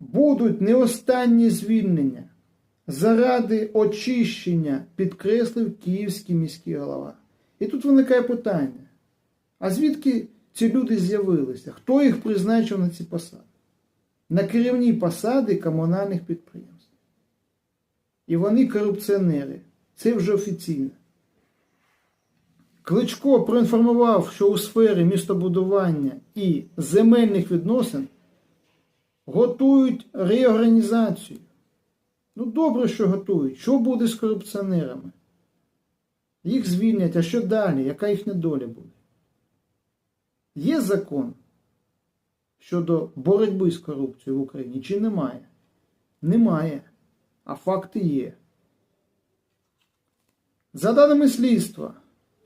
будуть не останні звільнення заради очищення, підкреслив Київський міський голова. І тут виникає питання: а звідки ці люди з'явилися? Хто їх призначив на ці посади? На керівні посади комунальних підприємств. І вони корупціонери. Це вже офіційно. Кличко проінформував, що у сфері містобудування і земельних відносин готують реорганізацію. Ну, добре, що готують. Що буде з корупціонерами? Їх звільнять, а що далі? Яка їхня доля буде? Є закон щодо боротьби з корупцією в Україні чи немає? Немає. А факти є. За даними слідства,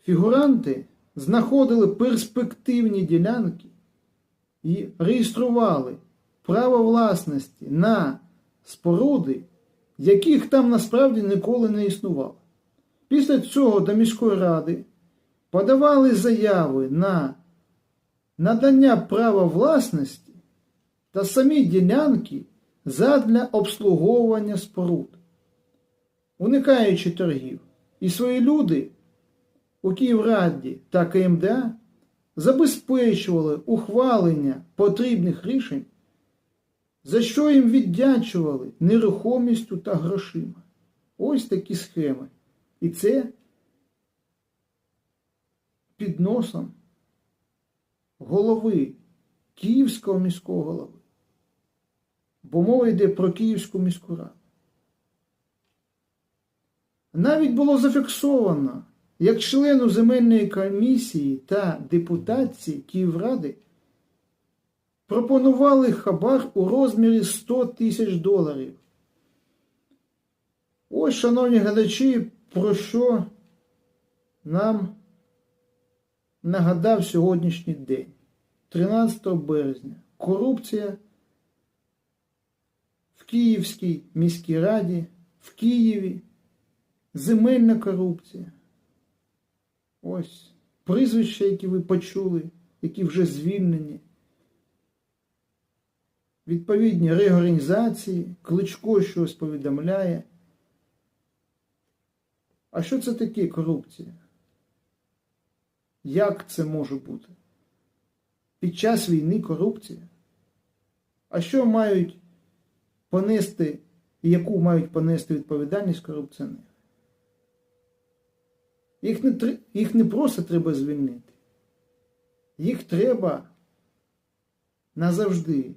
фігуранти знаходили перспективні ділянки і реєстрували право власності на споруди, яких там насправді ніколи не існувало. Після цього до міської ради подавали заяви на надання права власності та самі ділянки задля обслуговування споруд, уникаючи торгів. І свої люди у Київраді та КМДА забезпечували ухвалення потрібних рішень, за що їм віддячували нерухомістю та грошима. Ось такі схеми. І це під носом голови Київського міського голови. Бо мова йде про Київську міську раду. Навіть було зафіксовано, як члену земельної комісії та депутації Київради пропонували хабар у розмірі 100 тисяч доларів. Ось, шановні глядачі, про що нам нагадав сьогоднішній день, 13 березня. Корупція в Київській міській раді, в Києві, земельна корупція. Ось прізвища, які ви почули, які вже звільнені. Відповідні реорганізації, кличко щось повідомляє. А що це таке корупція? Як це може бути? Під час війни корупція? А що мають понести і яку мають понести відповідальність корупціонери? Їх не, їх не просто треба звільнити. Їх треба назавжди